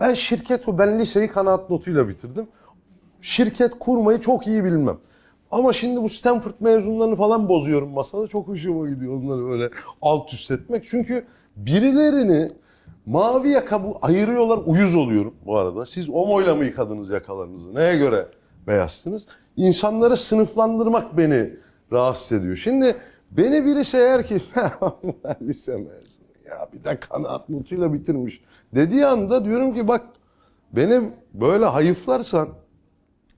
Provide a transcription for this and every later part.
Ben- şirket, ben liseyi kanaat notuyla bitirdim. Şirket kurmayı çok iyi bilmem. Ama şimdi bu Stanford mezunlarını falan bozuyorum masada. Çok hoşuma gidiyor onları öyle alt üst etmek. Çünkü birilerini mavi yaka bu ayırıyorlar. Uyuz oluyorum bu arada. Siz omoyla mı yıkadınız yakalarınızı? Neye göre beyazsınız? İnsanları sınıflandırmak beni rahatsız ediyor. Şimdi beni birisi eğer ki lise mezunu ya bir de kanaat notuyla bitirmiş dediği anda diyorum ki bak benim böyle hayıflarsan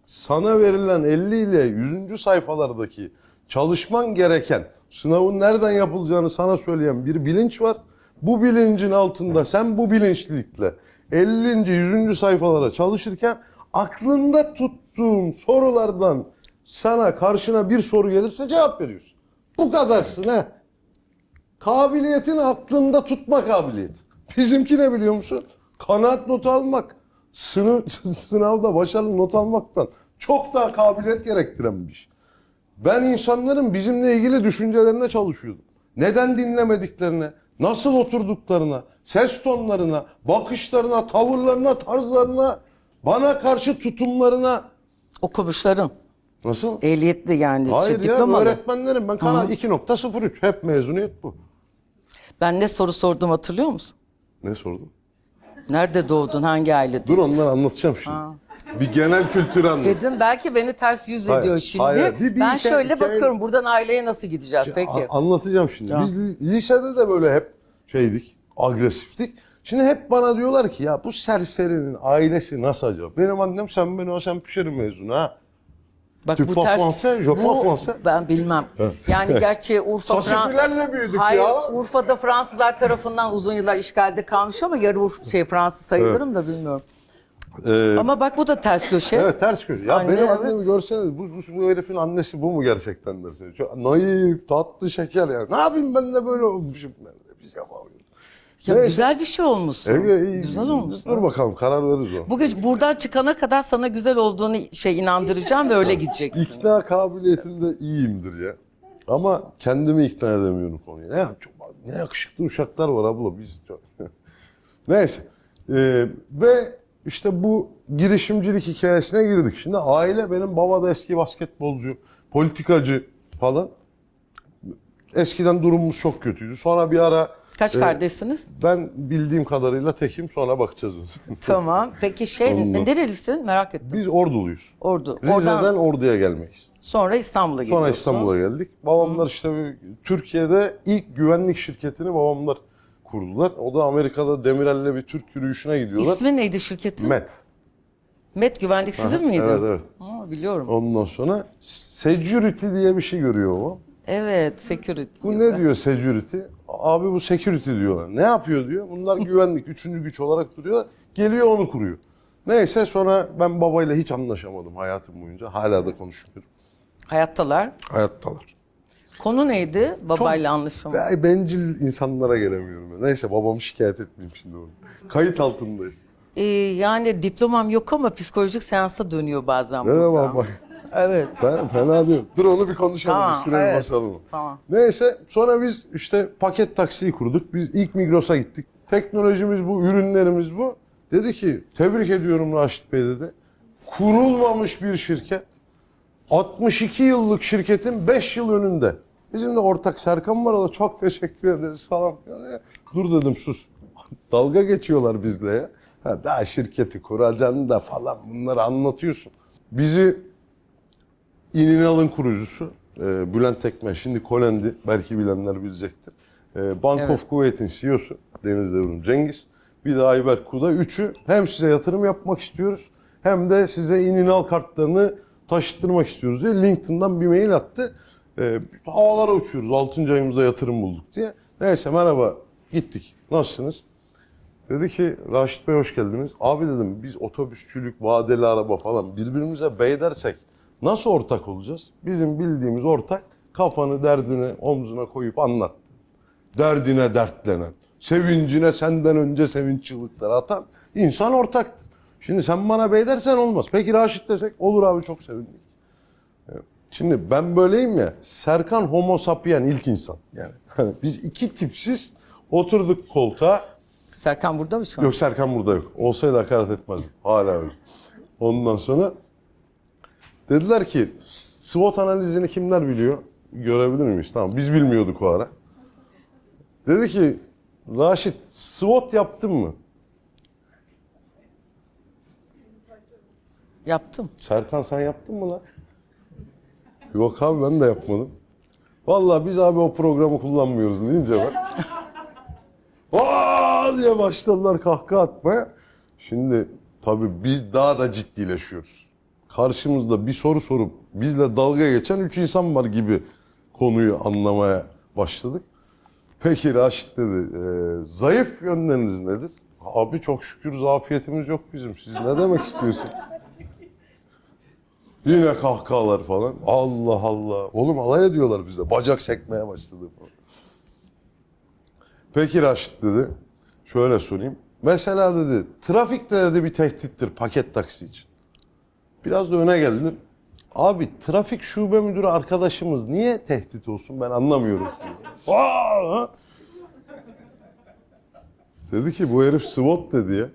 sana verilen 50 ile 100. sayfalardaki çalışman gereken sınavın nereden yapılacağını sana söyleyen bir bilinç var. Bu bilincin altında sen bu bilinçlilikle 50. 100. sayfalara çalışırken aklında tuttuğun sorulardan sana karşına bir soru gelirse cevap veriyorsun. Bu kadarsın ha. Kabiliyetin aklında tutma kabiliyeti. Bizimki ne biliyor musun? Kanaat notu almak. Sınıf, sınavda başarılı not almaktan çok daha kabiliyet gerektiren bir iş. Ben insanların bizimle ilgili düşüncelerine çalışıyordum. Neden dinlemediklerine, nasıl oturduklarına, ses tonlarına, bakışlarına, tavırlarına, tarzlarına, bana karşı tutumlarına. Okumuşların. Nasıl? Ehliyetli yani. şey, Hayır ya diplomalı. öğretmenlerim ben kana 2.03 hep mezuniyet bu. Ben ne soru sordum hatırlıyor musun? Ne sordun? Nerede doğdun? Hangi ailede? Dur onları anlatacağım şimdi. Bir genel kültür anlat. Dedim belki beni ters yüz Hayır, ediyor şimdi. hayır. Bir- bir ben hikaye- şöyle hikaye- bakıyorum buradan aileye nasıl gideceğiz peki? A- anlatacağım şimdi. Tamam. Biz li- lisede de böyle hep şeydik, agresiftik. Şimdi hep bana diyorlar ki ya bu serserinin ailesi nasıl acaba? Benim annem sen beni o sen pişerim mezunu ha. Bak Tu parles français, je parle français. Ben bilmem. Yani gerçi Urfa Fran- Sosiflerle büyüdük Hayır, ya. Urfa'da Fransızlar tarafından uzun yıllar işgalde kalmış ama yarı Urfa şey Fransız sayılırım da bilmiyorum. Ee, Ama bak bu da ters köşe. evet ters köşe. Ya Anne, benim evet. annemi görseniz bu, bu, bu herifin annesi bu mu gerçekten dersiniz? Çok naif, tatlı, şeker yani. Ne yapayım ben de böyle olmuşum. Ben de bir şey yapamıyorum. Ya Neyse. güzel bir şey olmuşsun. Evet. Güzel olmuş. Dur bakalım karar veririz o. Bugün buradan çıkana kadar sana güzel olduğunu şey inandıracağım ve öyle gideceksin. İkna kabiliyetinde iyiyimdir ya. Ama kendimi ikna edemiyorum konuya. Ne, çok, ne yakışıklı uşaklar var abla biz çok. Neyse. Ee, ve işte bu girişimcilik hikayesine girdik. Şimdi aile benim baba da eski basketbolcu, politikacı falan. Eskiden durumumuz çok kötüydü. Sonra bir ara Kaç e, kardeşsiniz? ben bildiğim kadarıyla tekim sonra bakacağız. Tamam. Peki şey Ondan. nerelisin? Merak ettim. Biz orduluyuz. Ordu. Rize'den Oradan Ordu'ya gelmeyiz. sonra İstanbul'a Sonra geliyorsunuz. İstanbul'a geldik. Babamlar işte bir- Türkiye'de ilk güvenlik şirketini babamlar kurdular. O da Amerika'da Demirel'le bir Türk yürüyüşüne gidiyorlar. İsmi neydi şirketin? Met. Met Güvenlik sizin miydi? Evet evet. Aa, biliyorum. Ondan sonra security diye bir şey görüyor o. Evet, security. Bu ne diyor security? Abi bu security diyorlar. Ne yapıyor diyor. Bunlar güvenlik üçüncü güç olarak duruyor. Geliyor onu kuruyor. Neyse sonra ben babayla hiç anlaşamadım hayatım boyunca. Hala da konuşmuyorum. Hayattalar. Hayattalar. Konu neydi? Babayla anlaşma. Ben bencil insanlara gelemiyorum. ben. Neyse babamı şikayet etmeyeyim şimdi onu. Kayıt altındayız. Ee, yani diplomam yok ama psikolojik seansa dönüyor bazen Ne baba? Evet. Ben fena değilim. Dur onu bir konuşalım, Tamam, üstüne bir evet. basalım. Tamam. Neyse sonra biz işte paket taksiyi kurduk. Biz ilk Migros'a gittik. Teknolojimiz bu, ürünlerimiz bu. Dedi ki tebrik ediyorum Raşit Bey dedi. Kurulmamış bir şirket. 62 yıllık şirketin 5 yıl önünde. Bizim de ortak Serkan var o da çok teşekkür ederiz falan. Yani, dur dedim sus. Dalga geçiyorlar bizle ya. Ha, daha şirketi kuracaksın da falan bunları anlatıyorsun. Bizi İninal'ın kurucusu e, Bülent Tekmen, şimdi Kolendi, belki bilenler bilecektir. E, Bank Evet. of Kuwait'in CEO'su Deniz Devrim Cengiz. Bir de Ayber Kuda. Üçü hem size yatırım yapmak istiyoruz hem de size İninal kartlarını taşıttırmak istiyoruz diye LinkedIn'dan bir mail attı. E, havalara uçuyoruz. 6. ayımızda yatırım bulduk diye. Neyse merhaba gittik. Nasılsınız? Dedi ki Raşit Bey hoş geldiniz. Abi dedim biz otobüsçülük, vadeli araba falan birbirimize bey dersek nasıl ortak olacağız? Bizim bildiğimiz ortak kafanı derdine omzuna koyup anlattı. Derdine dertlenen, sevincine senden önce sevinç çığlıkları atan insan ortaktır. Şimdi sen bana bey dersen olmaz. Peki Raşit desek olur abi çok sevindik. Şimdi ben böyleyim ya. Serkan homo sapien ilk insan. Yani hani biz iki tipsiz oturduk koltuğa. Serkan burada mı şu an? Yok Serkan burada yok. Olsaydı hakaret etmezdi. Hala öyle. Ondan sonra dediler ki SWOT analizini kimler biliyor? Görebilir miyiz? Tamam biz bilmiyorduk o ara. Dedi ki Raşit SWOT yaptın mı? Yaptım. Serkan sen yaptın mı lan? Yok abi ben de yapmadım. Vallahi biz abi o programı kullanmıyoruz deyince ben. Aa diye başladılar kahkaha atmaya. Şimdi tabii biz daha da ciddileşiyoruz. Karşımızda bir soru sorup bizle dalga geçen üç insan var gibi konuyu anlamaya başladık. Peki Raşit dedi, "e, zayıf yönleriniz nedir? Abi çok şükür zafiyetimiz yok bizim. Siz ne demek istiyorsun? Yine kahkahalar falan. Allah Allah. Oğlum alay ediyorlar bize. Bacak sekmeye başladı falan. Peki Raşit dedi. Şöyle sorayım. Mesela dedi trafik de dedi bir tehdittir paket taksi için. Biraz da öne geldim. Abi trafik şube müdürü arkadaşımız niye tehdit olsun ben anlamıyorum. Aa! Dedi ki bu herif SWOT dedi ya.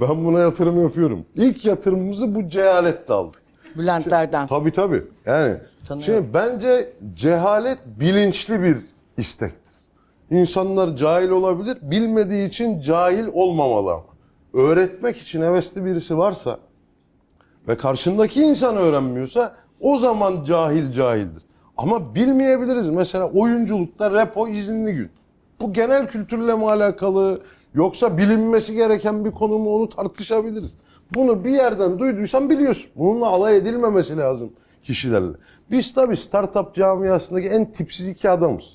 Ben buna yatırım yapıyorum. İlk yatırımımızı bu cehaletle aldık. Bülentlerden. Tabii tabii. Yani Tanıyorum. şimdi bence cehalet bilinçli bir istektir. İnsanlar cahil olabilir, bilmediği için cahil olmamalı ama. Öğretmek için hevesli birisi varsa ve karşındaki insan öğrenmiyorsa o zaman cahil cahildir. Ama bilmeyebiliriz. Mesela oyunculukta repo izinli gün. Bu genel kültürle mi alakalı yoksa bilinmesi gereken bir konu mu onu tartışabiliriz. Bunu bir yerden duyduysan biliyorsun. Bununla alay edilmemesi lazım kişilerle. Biz tabii startup camiasındaki en tipsiz iki adamız.